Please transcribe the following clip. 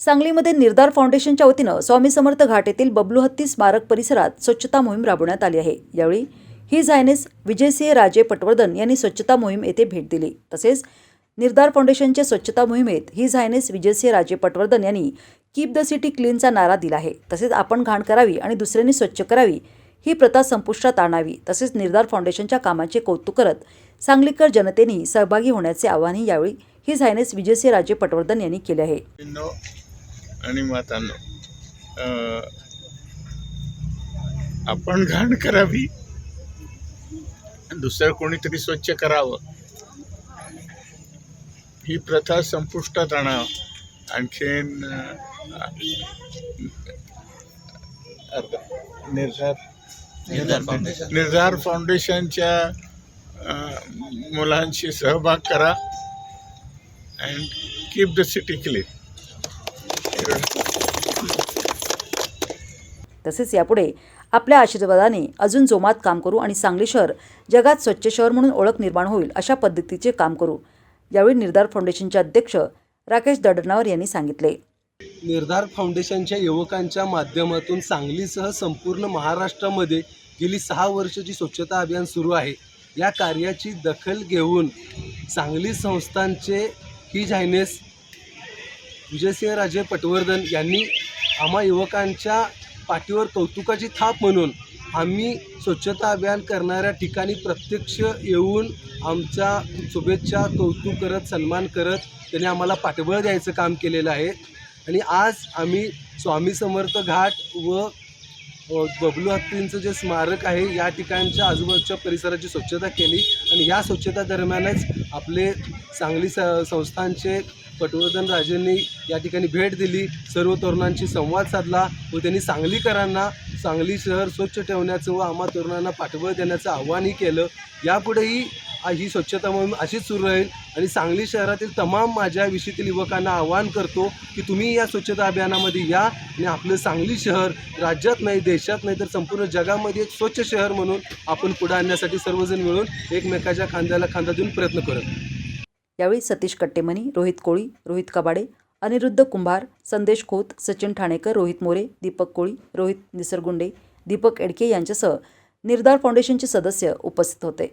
सांगलीमध्ये निर्धार फाउंडेशनच्या वतीनं स्वामी समर्थ घाट येथील बबलू हत्ती स्मारक परिसरात स्वच्छता मोहीम राबवण्यात आली आहे. यावेळी ही झायनेस विजयसिंह राजे पटवर्धन यांनी स्वच्छता मोहीम येथे भेट दिली. तसेच निर्धार फाउंडेशनच्या स्वच्छता मोहिमेत ही झायनेस विजयसिंह राजे पटवर्धन यांनी कीप द सिटी क्लीनचा नारा दिला आहे. तसेच आपण घाण करावी आणि दुसऱ्यांनी स्वच्छ करावी ही प्रथा संपुष्टात आणावी. तसेच निर्धार फाउंडेशनच्या कामाचे कौतुक करत सांगलीकर जनतेने सहभागी होण्याचे आवाहनही यावेळी ही झायनेस विजयसिंह राजे पटवर्धन यांनी केले आहे. आणि मातांनो आपण घाण करावी. दुसरं कोणीतरी स्वच्छ करावं. ही प्रथा संपुष्टात आणावं. आणखीन निर्धार निर्धार फाउंडेशन. निर्धार फाउंडेशनच्या मुलांशी सहभाग करा. And keep the city clean तसेच यापुढे आपल्या आशीर्वादाने अजून जोमात काम करू आणि सांगली शहर जगात स्वच्छ शहर म्हणून ओळख निर्माण होईल अशा पद्धतीचे काम करू. यावेळी निर्धार फाउंडेशनचे अध्यक्ष राकेश दडनावर यांनी सांगितले. निर्धार फाउंडेशनच्या युवकांच्या माध्यमातून सांगलीसह संपूर्ण महाराष्ट्रामध्ये गेली सहा वर्षाची स्वच्छता अभियान सुरू आहे. या कार्याची दखल घेऊन सांगली संस्थांचे ही झायनेस विजयसिंहराजे पटवर्धन यांनी आम्हा युवकांच्या पाठीवर कौतुकाची थाप म्हणून आम्ही स्वच्छता अभियान करणाऱ्या ठिकाणी प्रत्यक्ष येऊन आमच्या शुभेच्छा कौतुक करत सन्मान करत त्यांनी आम्हाला पाठबळ द्यायचं काम केलेलं आहे. आणि आज आम्ही स्वामी समर्थ घाट व बबलू हत्तींचं जे स्मारक आहे या ठिकाणच्या आजूबाजूच्या परिसराची स्वच्छता केली आणि या स्वच्छता दरम्यानच आपले सांगली स संस्थांचे पटवर्धन राजेंनी या ठिकाणी भेट दिली. सर्व तरुणांशी संवाद साधला व त्यांनी सांगलीकरांना सांगली शहर स्वच्छ ठेवण्याचं व आम्हा तरुणांना पाठबळ देण्याचं आव्हानही केलं. यापुढेही ही स्वच्छता मोहीम अशीच सुरू राहील. आणि सांगली शहरातील तमाम माझ्या विषयीतील युवकांना आवाहन करतो की तुम्ही या स्वच्छता अभियानामध्ये या आणि आपलं सांगली शहर राज्यात नाही देशात नाही तर संपूर्ण जगामध्ये एक स्वच्छ शहर म्हणून आपण पुढे आणण्यासाठी सर्वजण मिळून एकमेकाच्या खांद्याला खांदा देऊन प्रयत्न करत यावेळी सतीश कट्टेमनी रोहित कोळी रोहित कबाडे अनिरुद्ध कुंभार संदेश खोत सचिन ठाणेकर रोहित मोरे दीपक कोळी रोहित निसरगुंडे दीपक एडके यांच्यासह निर्धार फाउंडेशनचे सदस्य उपस्थित होते.